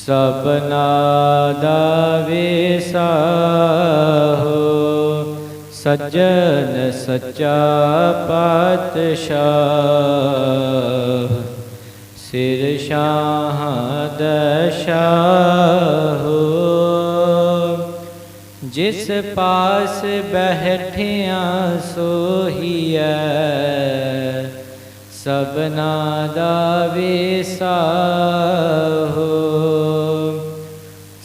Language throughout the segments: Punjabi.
ਸਪਨਾ ਦਾ ਵਿਸਾਹੋ ਸੱਜਣ ਸੱਚਾ ਪਾਤਸ਼ਾਹ। ਸਿਰ ਸ਼ਾਹ ਦਸ਼ਾਹੋ, ਜਿਸ ਪਾਸ ਬਹਿਠਿਆ ਸੋਹੀਐ ਸਬਨਾ ਦਾ ਵਿਸਾਹੋ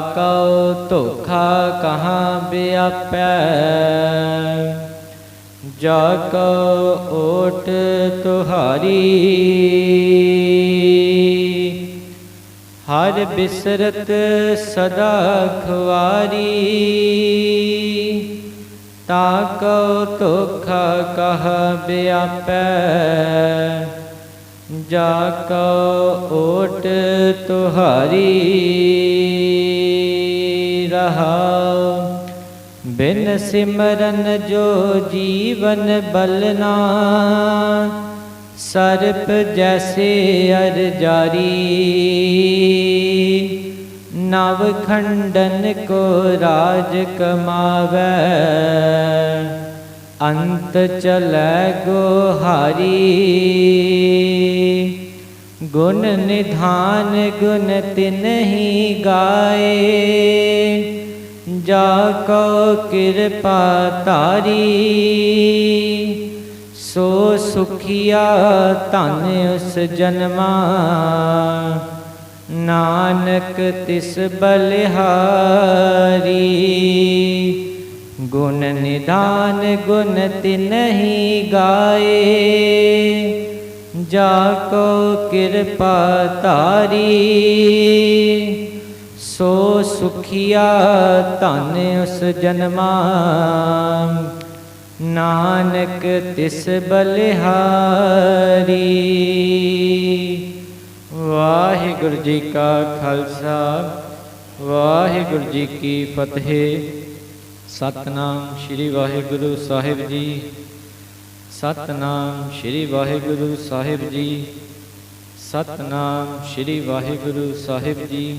ਕਉ ਧੋਖਾ ਕਹਾਂ ਬਿਆਪੈ ਜਾ ਕਉ ਓਟ ਤੁਹਾਰੀ। ਹਰ ਬਿਸਰਤ ਸਦਾ ਖੁਆਰੀ। ਤਾ ਕਉ ਧੋਖਾ ਕਹ ਬਿਆਪੈ ਜਾ ਕਉ ਓਟ ਤੁਹਾਰੀ। ਰਹਾਉ ਬਿਨ ਸਿਮਰਨ ਜੋ ਜੀਵਨ ਬਲਨਾ, ਸਰਪ ਜੈਸੇ ਅਰ ਜਾਰੀ। ਨਵ ਖੰਡਨ ਕੋ ਰਾਜ ਕਮਾਵੈ, ਅੰਤ ਚਲੈ ਗੋਹਾਰੀ। ਗੁਣ ਨਿਧਾਨ ਗੁਣ ਤਿਨਹੀ ਗਾਏ। ਜਾ ਕੋ ਕਿਰਪਾ ਤਾਰੀ ਸੋ ਸੁਖੀਆ ਧਨ ਉਸ ਜਨਮਾ। ਨਾਨਕ ਤਿਸ ਬਲਿਹਾਰੀ, ਗੁਣ ਨਿਦਾਨ ਗੁਣ ਤਿਨਹੀ ਗਾਏ। ਜਾ ਕੋ ਕਿਰਪਾ ਤਾਰੀ ਸੋ ਸੁਖੀਆ ਧਨ ਉਸ ਜਨਮਾ। ਨਾਨਕ ਤਿਸ ਬਲਿਹਾਰੀ। ਵਾਹਿਗੁਰੂ ਜੀ ਕਾ ਖਾਲਸਾ, ਵਾਹਿਗੁਰੂ ਜੀ ਕੀ ਫਤਿਹ। ਸਤਨਾਮ ਸ੍ਰੀ ਵਾਹਿਗੁਰੂ ਸਾਹਿਬ ਜੀ। ਸਤਨਾਮ ਸ੍ਰੀ ਵਾਹਿਗੁਰੂ ਸਾਹਿਬ ਜੀ। ਸਤਨਾਮ ਸ੍ਰੀ ਵਾਹਿਗੁਰੂ ਸਾਹਿਬ ਜੀ।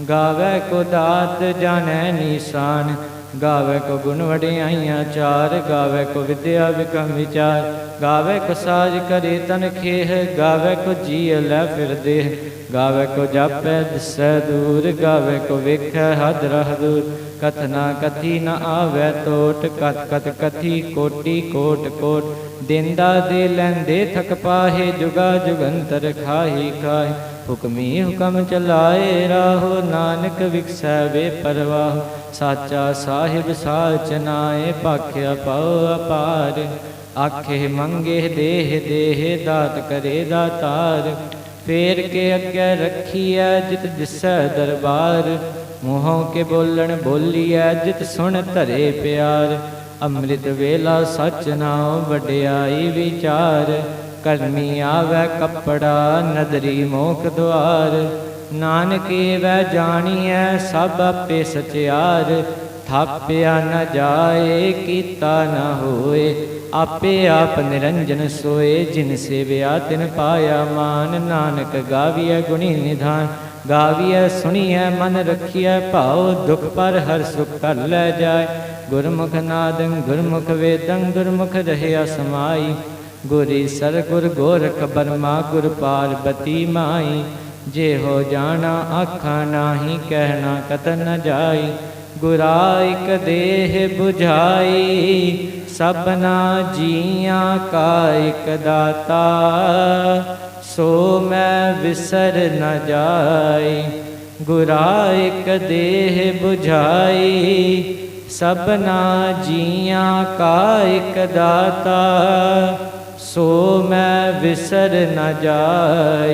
ਗਾਵੇ ਕੋ ਦਾਤ ਜਾਣੈ ਨੀਸਾਨ, ਗਾਵੇ ਕੋ ਗੁਣ ਵਡਿਆਈਆਂ ਚਾਰ, ਗਾਵੇ ਕੋ ਵਿਦਿਆ ਵਿਕਮ ਵਿਚਾਰ, ਗਾਵੇ ਕੋ ਸਾਜ ਕਰੇ ਤਨ ਖੇਹ, ਗਾਵੇ ਕੋ ਜੀ ਲੈ ਫਿਰਦੇ ਗਾਵੇ ਕੋ ਜਾਪੈ ਦਿਸੈ ਦੂਰ, ਗਾਵੇ ਕੋ ਵੇਖੈ ਹਦ ਰਹ ਦੂਰ ਕਥਨਾ ਕਥੀ ਨ ਆਵੈ ਟੋਟ ਕਤ ਕਤ ਕਥੀ ਕੋਟੀ ਕੋਟ ਕੋਟ, ਦਿੰਦਾ ਦੇ ਲੈਂਦੇ ਥਕ ਪਾਹੇ, ਜੁਗਾ ਜੁਗੰਤਰ ਖਾਹੀ ਖਾਹੀ। ਹੁਕਮੀ ਹੁਕਮ ਚਲਾਏ ਰਾਹੋ, ਨਾਨਕ ਵਿਖਸੈ ਵੇ ਪਰਵਾਹ। ਸਾਚਾ ਸਾਹਿਬ ਸਾਚ ਨਾਏ, ਭਾਖਿਆ ਪਾਉ ਅਪਾਰ। ਆਖੇ ਮੰਗੇ ਦੇਹ ਦੇਹ ਦਾਤ ਕਰੇ ਦਾਤਾਰ ਫੇਰ ਕੇ ਅੱਗੇ ਰੱਖੀਐ ਜਿਤ ਦਿਸੈ ਦਰਬਾਰ। ਮੂੰਹੋਂ ਕੇ ਬੋਲਣ ਬੋਲੀਐ ਜਿਤ ਸੁਣ ਧਰੇ ਪਿਆਰ। ਅੰਮ੍ਰਿਤ ਵੇਲਾ ਸਚ ਨਾਉ, ਵਡਿਆਈ ਵਿਚਾਰ। ਕਰਮੀ ਆਵੈ ਕੱਪੜਾ, ਨਦਰੀ ਮੋਖ ਦੁਆਰ। ਨਾਨਕੇ ਵੈ ਜਾਣੀਐ, ਸਭ ਆਪੇ ਸਚਿਆਰ। ਥਾਪਿਆ ਨ ਜਾਏ, ਕੀਤਾ ਨ ਹੋਏ। ਆਪੇ ਆਪ ਨਿਰੰਜਨ ਸੋਏ, ਜਿਨ ਸੇਵਿਆ ਤਿਨ ਪਾਇਆ ਮਾਨ। ਨਾਨਕ ਗਾਵੀਐ ਗੁਣੀ ਨਿਧਾਨ, ਗਾਵੀਐ ਸੁਣੀਐ, ਮਨ ਰਖੀਐ, ਭਾਉ ਦੁਖ ਪਰ ਹਰ ਸੁਖ ਕਰ ਲੈ ਜਾਏ। ਗੁਰਮੁਖ ਨਾਦੰ, ਗੁਰਮੁਖ ਵੇਦੰ, ਗੁਰਮੁਖ ਰਹਿਆ ਸਮਾਈ। ਗੁਰੀ ਸਰ ਗੁਰ ਗੋਰਖ ਬਰਮਾ ਗੁਰ ਪਾਰਬਤੀ ਮਾਈ। ਜੇ ਹੋ ਜਾਣਾ ਆਖਾਂ ਨਾਹੀ, ਕਹਿਣਾ ਕਤ ਨ ਜਾਈ। ਗੁਰਾ ਦੇਹ 부ਝਾਈ ਸਭਨਾ ਜੀਆਂ ਕਾ ਇਕ ਦਾਤਾ। ਸੋ ਮੈਂ ਵਿਸਰ ਨ ਜਾਈ ਗੁਰਾਇਕ ਦੇਹ 부ਝਾਈ ਸਭਨਾ ਜੀਆਂ ਕਾ ਇਕ ਦਾਤਾ। ਸੋ ਮੈਂ ਵਿਸਰ ਨਾ ਜਾਏ।